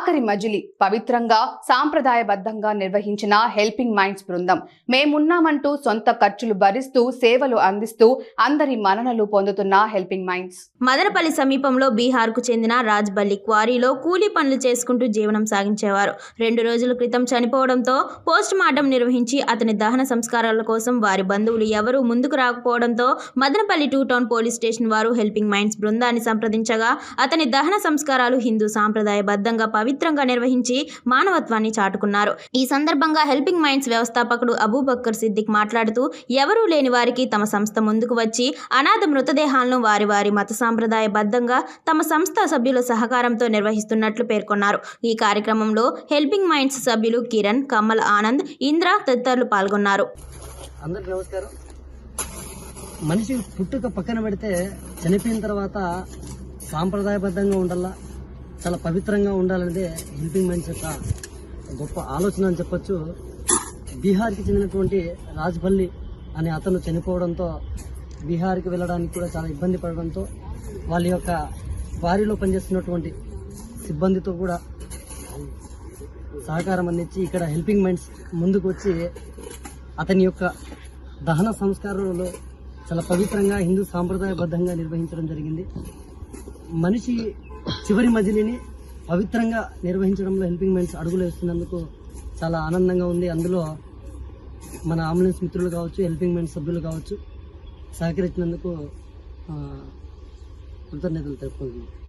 ఆఖరి మజిలి పవిత్రంగా సాంప్రదాయబద్ధంగా నిర్వహించిన హెల్పింగ్ మైండ్స్ బృందం. మేమున్నామంటూ సొంత ఖర్చులు భరిస్తూ సేవలు అందిస్తూ అందరి మన్ననలు పొందుతున్న హెల్పింగ్ మైండ్స్. మదనపల్లి సమీపంలో బీహార్కు చెందిన రాజ్బల్లి క్వారీలో కూలీ పనులు చేసుకుంటూ జీవనం సాగించేవారు. రెండు రోజుల క్రితం చనిపోవడంతో పోస్ట్ మార్టం నిర్వహించి అతని దహన సంస్కారాల కోసం వారి బంధువులు ఎవరూ ముందుకు రాకపోవడంతో Madanapalle two town police station వారు హెల్పింగ్ మైండ్స్ బృందాన్ని సంప్రదించగా అతని దహన సంస్కారాలు హిందూ సాంప్రదాయబద్ధంగా పవిత్రంగా నిర్వహించి మానవత్వాన్ని చాటుకున్నారు. ఈ సందర్భంగా హెల్పింగ్ మైండ్స్ వ్యవస్థాపకుడు అబూబక్కర్ సిద్దిక్ మాట్లాడుతూ ఎవరూ లేని వారికి తమ సంస్థ ముందుకు వచ్చి అనాథ మృతదేహాలను వారి వారి మత సాంప్రదాయబద్ధంగా తమ సంస్థ సభ్యుల సహకారంతో నిర్వహిస్తున్నట్లు పేర్కొన్నారు. ఈ కార్యక్రమంలో హెల్పింగ్ మైండ్స్ సభ్యులు కిరణ్ కమల్ ఆనంద్ ఇంద్ర తదితరులు పాల్గొన్నారు. అందరికి నమస్కారం. మనిషి పుట్టుక పక్కన పెడితే చనిపోయిన తర్వాత సాంప్రదాయబద్ధంగా ఉండాలా? చాలా పవిత్రంగా ఉండాలనేదే హెల్పింగ్ మైండ్స్ యొక్క గొప్ప ఆలోచన అని చెప్పొచ్చు. బీహార్కి చెందినటువంటి రాజ్బల్లి అనే అతను చనిపోవడంతో బీహార్కి వెళ్ళడానికి కూడా చాలా ఇబ్బంది పడడంతో వాళ్ళ యొక్క వారిలో పనిచేస్తున్నటువంటి సిబ్బందితో కూడా సహకారం అందించి ఇక్కడ హెల్పింగ్ మైండ్స్ ముందుకు వచ్చి అతని యొక్క దహన సంస్కారంలో చాలా పవిత్రంగా హిందూ సాంప్రదాయబద్ధంగా నిర్వహించడం జరిగింది. మనిషి చివరి మజిలీని పవిత్రంగా నిర్వహించడంలో హెల్పింగ్ మైండ్స్ అడుగులు వేస్తున్నందుకు చాలా ఆనందంగా ఉంది. అందులో మన అంబులెన్స్ మిత్రులు కావచ్చు హెల్పింగ్ మైండ్స్ సభ్యులు కావచ్చు సహకరించినందుకు కృతజ్ఞతలు తెలుపుకుంటున్నాను